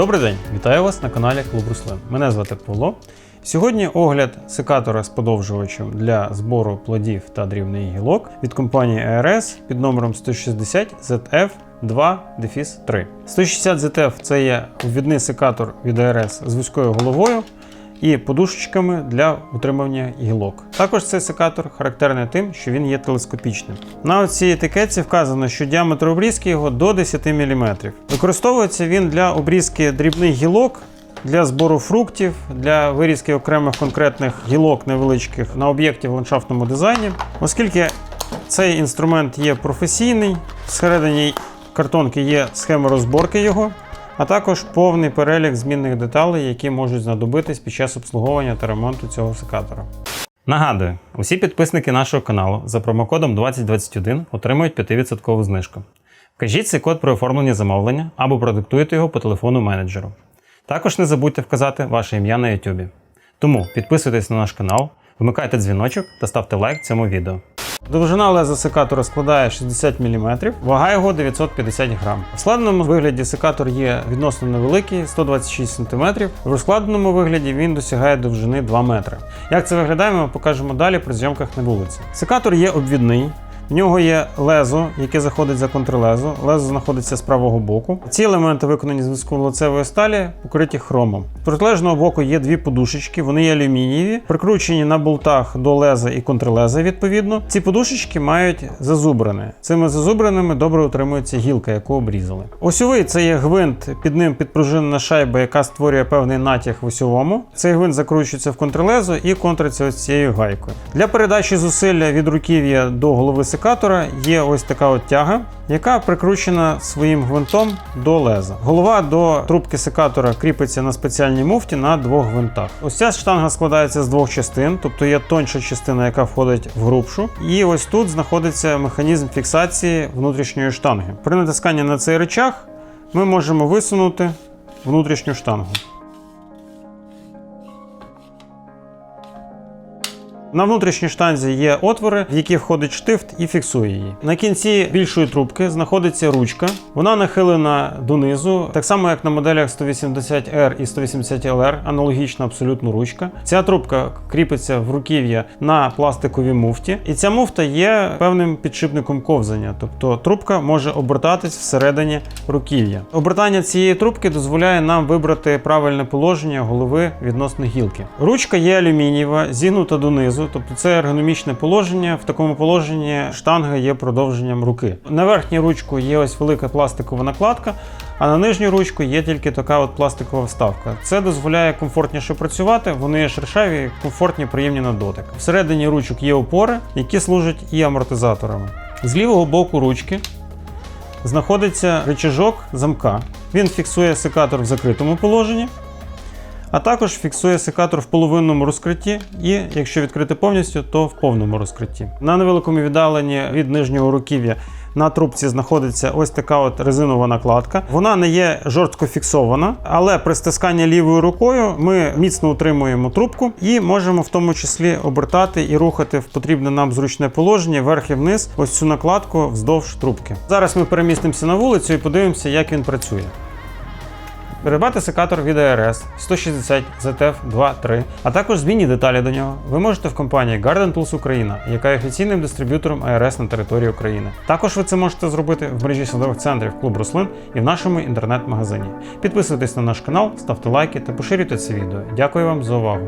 Добрий день, вітаю вас на каналі Клуб Руслин. Мене звати Павло. Сьогодні огляд секатора з подовжувачем для збору плодів та дрібних гілок від компанії ARS під номером 160 ZF 2 3 160 ZF це є відний секатор від ARS з вузькою головою і подушечками для утримання гілок. Також цей секатор характерний тим, що він є телескопічним. На цій етикетці вказано, що діаметр обрізки його до 10 мм. Використовується він для обрізки дрібних гілок. Для збору фруктів, для вирізки окремих конкретних гілок невеличких на об'єкті в ландшафтному дизайні, оскільки цей інструмент є професійний, всередині картонки є схема розборки його, а також повний перелік змінних деталей, які можуть знадобитись під час обслуговування та ремонту цього секатора. Нагадую, усі підписники нашого каналу за промокодом 2021 отримують 5% знижку. Вкажіть цей код при оформленні замовлення або продиктуйте його по телефону менеджеру. Також не забудьте вказати ваше ім'я на YouTube. Тому підписуйтесь на наш канал, вмикайте дзвіночок та ставте лайк цьому відео. Довжина леза секатора складає 60 мм, вага його 950 грам. В складеному вигляді секатор є відносно невеликий 126 см, в розкладеному вигляді він досягає довжини 2 метри. Як це виглядає, ми покажемо далі при зйомках на вулиці. Секатор є обвідний. В нього є лезо, яке заходить за контрлезо. Лезо знаходиться з правого боку. Ці елементи виконані з високолицевої сталі, покриті хромом. З протилежного боку є дві подушечки, вони є алюмінієві, прикручені на болтах до леза і контрлеза. Відповідно, ці подушечки мають зазубрини. Цими зазубринами добре утримується гілка, яку обрізали. Осьовий це є гвинт, під ним підпружинена шайба, яка створює певний натяг в осьовому. Цей гвинт закручується в контрлезо і контриться ось цією гайкою. Для передачі зусилля від руків'я до голови секатора є ось така от тяга, яка прикручена своїм гвинтом до леза. Голова до трубки секатора кріпиться на спеціальній муфті на двох гвинтах. Ось ця штанга складається з двох частин, тобто є тонша частина, яка входить в грубшу. І ось тут знаходиться механізм фіксації внутрішньої штанги. При натисканні на цей речах ми можемо висунути внутрішню штангу. На внутрішній штанзі є отвори, в які входить штифт і фіксує її. На кінці більшої трубки знаходиться ручка. Вона нахилена донизу, так само як на моделях 180R і 180LR, аналогічна абсолютно ручка. Ця трубка кріпиться в руків'я на пластиковій муфті, і ця муфта є певним підшипником ковзання, тобто трубка може обертатись всередині руків'я. Обертання цієї трубки дозволяє нам вибрати правильне положення голови відносно гілки. Ручка є алюмінієва, зігнута донизу, тобто це ергономічне положення. В такому положенні штанга є продовженням руки. На верхню ручку є ось велика пластикова накладка. А на нижню ручку є тільки така от пластикова вставка. Це дозволяє комфортніше працювати, вони шершаві, комфортні, приємні на дотик. Всередині ручок є опори, які служать і амортизаторами. З лівого боку ручки знаходиться рычажок замка. Він фіксує секатор в закритому положенні, а також фіксує секатор в половинному розкритті, і якщо відкрити повністю, то в повному розкритті. На невеликому віддаленні від нижнього руків'я на трубці знаходиться ось така от резинова накладка. Вона не є жорстко фіксована, але при стисканні лівою рукою ми міцно утримуємо трубку і можемо в тому числі обертати і рухати в потрібне нам зручне положення вверх і вниз ось цю накладку вздовж трубки. Зараз ми перемістимося на вулицю і подивимося, як він працює. Придбати секатор від ARS 160 ZF 2.3, а також змінні деталі до нього ви можете в компанії Garden Tools Україна, яка є офіційним дистриб'ютором ARS на території України. Також ви це можете зробити в мережі садових центрів Клуб Рослин і в нашому інтернет-магазині. Підписуйтесь на наш канал, ставте лайки та поширюйте це відео. Дякую вам за увагу.